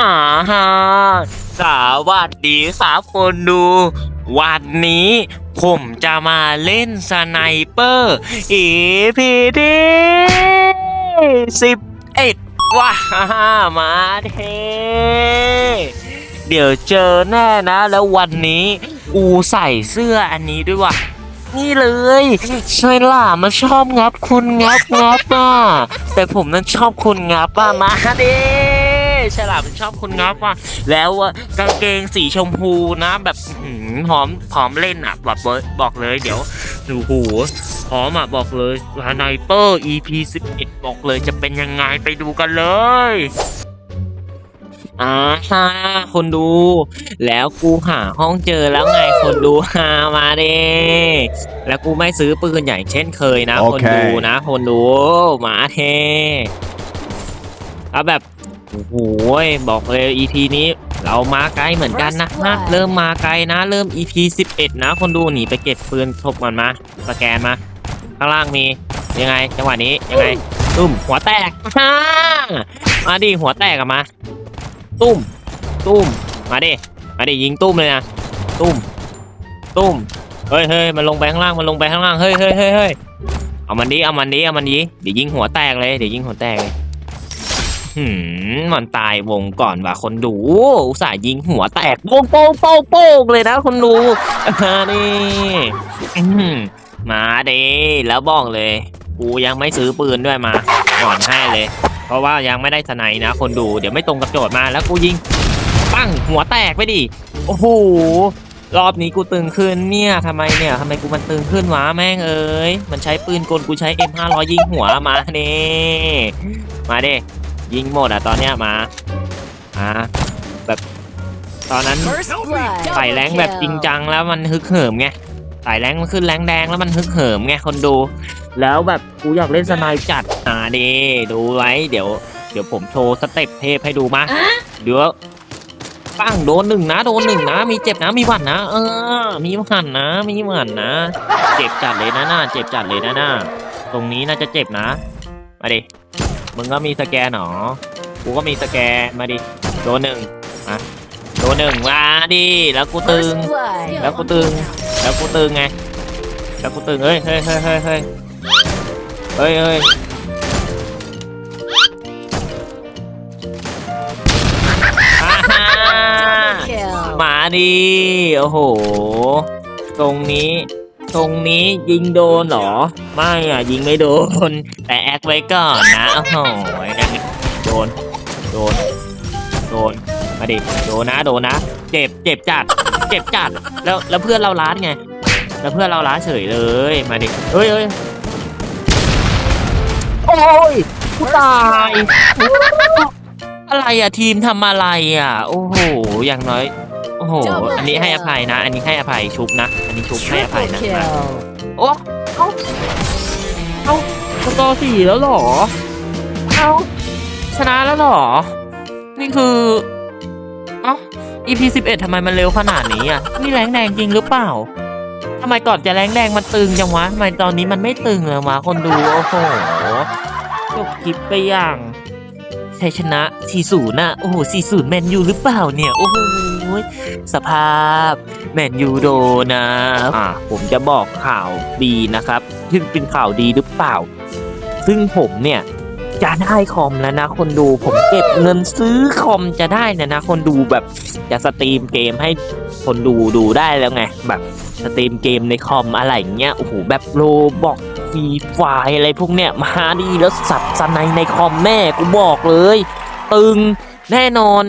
อ่าฮะสวัสดีครับคนดู วันนี้ผมจะมาเล่นสไนเปอร์ EPD สิบเอ็ดว้ามาเทเดี๋ยวเจอแน่นะ แล้ววันนี้กูใส่เสื้ออันนี้ด้วยว่ะนี่เลยใช่ล่ะมันชอบงับคุณงับงับอะแต่ผมนั้นชอบคุณงับอะมาดิ ฉลามมันชอบคุณงับอะแล้วอะกางเกงสีชมพูนะแบบอื้อหือหอมหอมเล่นอะบอกเลยบอกเลยเดี๋ยวดูหูหอมอะบอกเลยลาไนเปอร์ EP 11 บอกเลยจะเป็นยังไงไปดูกันเลยอ่าฮะคนดู แล้วกูหาห้องเจอแล้วไงคนดูหามาเด้แล้วกูไม่ซื้อปืนอย่างเช่นเคยนะโอคนเคดูนะ คนดูมาเทเอาแบบ โอ้โหบอกเลย EP นี้เรามาไกลเหมือนกันนะ First blood เริ่มมาไกลนะ เริ่ม EP 11 นะ คนดูหนีไปเก็บปืนทบมันมาสแกนมา ข้างล่างมียังไงจังหวะนี้ยังไงตุ้มหัวแตกฮ่ามาดิหัวแตกอะมาตุ้ม ตุ้มมาดิมาดิยิงตุ้มเลยนะตุ้ม ตุ้มเฮ้ยเฮ้ยมันลงไปข้างล่างมันลงไปข้างล่างเฮ้ยเฮ้ยเฮ้ยเฮ้ยเอามันดิเอามันดิเอามันดิเดี๋ยวยิงหัวแตกเลยเดี๋ยวยิงหัวแตกเลย หืมมันตายวงก่อนว่ะคนดู อุตส่าห์ยิงหัวแตกโป้งโป้งโป้งโป้งเลยนะคนดูอ่านี่มาดิแล้วบอกเลย กูยังไม่ซื้อปืนด้วยมาก่อนให้เลย เพราะว่ายังไม่ได้สไนนะ คนดูเดี๋ยวไม่ตรงกับโจทย์มาแล้วกูยิงปั้งหัวแตกไปดิโอ้โหรอบนี้กูตึงขึ้นเนี่ยทำไมเนี่ยทำไมกูมันตึงขึ้นวะแม่งเอ้ยมันใช้ปืนกลกูใช้ M500 ยิงหัวมาเน่มาเด้ ยิงหมดอะตอนเนี้ยมาอ่าแบบตอนนั้น First blood. ไต่แรงแบบจริงจังแล้วมันฮึกเหิมไงไต่แรงมันขึ้นแรงแดงแล้วมันฮึกเหิมไงคนดู แล้วแบบกูอยากเล่นสไนด์จัดอ่าดีดูไว้เดี๋ยว เดี๋ยวผมโชว์สเต็ปเทพให้ดูมาเดี๋ยวปั้งโดนหนึ่งนะโดนหนึ่งนะ มีเจ็บนะมีหวัดนะ เออ มีหวัดนะ มีหวัดนะ เจ็บจัดเลยนะน่าเจ็บจัดเลยนะน่าตรงนี้น่าจะเจ็บนะมาดิ มึงก็มีสแกนหรอ กูก็มีสแกนมาดิ โดนหนึ่งมาโดนหนึ่งมาดิ แล้วกูตึง First blood. แล้วกูตึง แล้วกูตึงไง แล้วกูตึง เฮ้ยเฮ้ยเฮ้ยเฮ้ยเฮ้ยเฮ้ยเฮ้ยอ่าฮ่า Kill. มาดิ โอ้โห ตรงนี้ ตรงนี้ยิงโดนเหรอ ไม่อะยิงไม่โดน แต่แอคไว้ก่อนนะโอ้โหนั่นโดน โดน โดน มาดิ โดนนะ โดนนะ เจ็บ เจ็บจัด เจ็บจัด แล้ว แล้วเพื่อนเราล้านไง แล้วเพื่อนเราล้าเฉยเลย มาดิ เฮ้ยเฮ้ยโอ้ยกูตาย อะไรอะทีมทำอะไรอะ โอ้โห อย่างน้อย โอ้โห อันนี้ให้อภัยนะ อันนี้ให้อภัยชุบนะ อันนี้ชุบให้อภัย Triple นะมา kill. โอ้เอ้าเอ้าสกอร์สี่แล้วเหรอเอ้าชนะแล้วเหรอ นี่คือเอ้า EP สิบเอ็ดทำไมมันเร็วขนาดนี้อะ นี่แรงแดงจริงหรือเปล่าทำไมก่อนจะแรงแดงมันตึงจังวะทำไมตอนนี้มันไม่ตึงเลยวะคนดู โอ้โหจบคลิปไปอย่าง ชัยชนะ 4-0 น่ะ โอ้โห 4-0 แมนยูหรือเปล่าเนี่ย โอ้โห สภาพ แมนยูโดนนะ อ่า ผมจะบอกข่าวดีนะครับ ซึ่งเป็นข่าวดีหรือเปล่า ซึ่งผมเนี่ย จะได้คอมแล้วนะ คนดูผมเก็บเงินซื้อคอมจะได้เนยนะ คนดูแบบจะสตรีมเกมให้คนดูดูได้แล้วไง แบบสตรีมเกมในคอมอะไรเงี้ยโอ้โหแบบโลบอกฟรีไฟอะไรพวกเนี้ยมาดีแล้วสับสนในในคอมแม่กูบอกเลย ตึงแน่นอน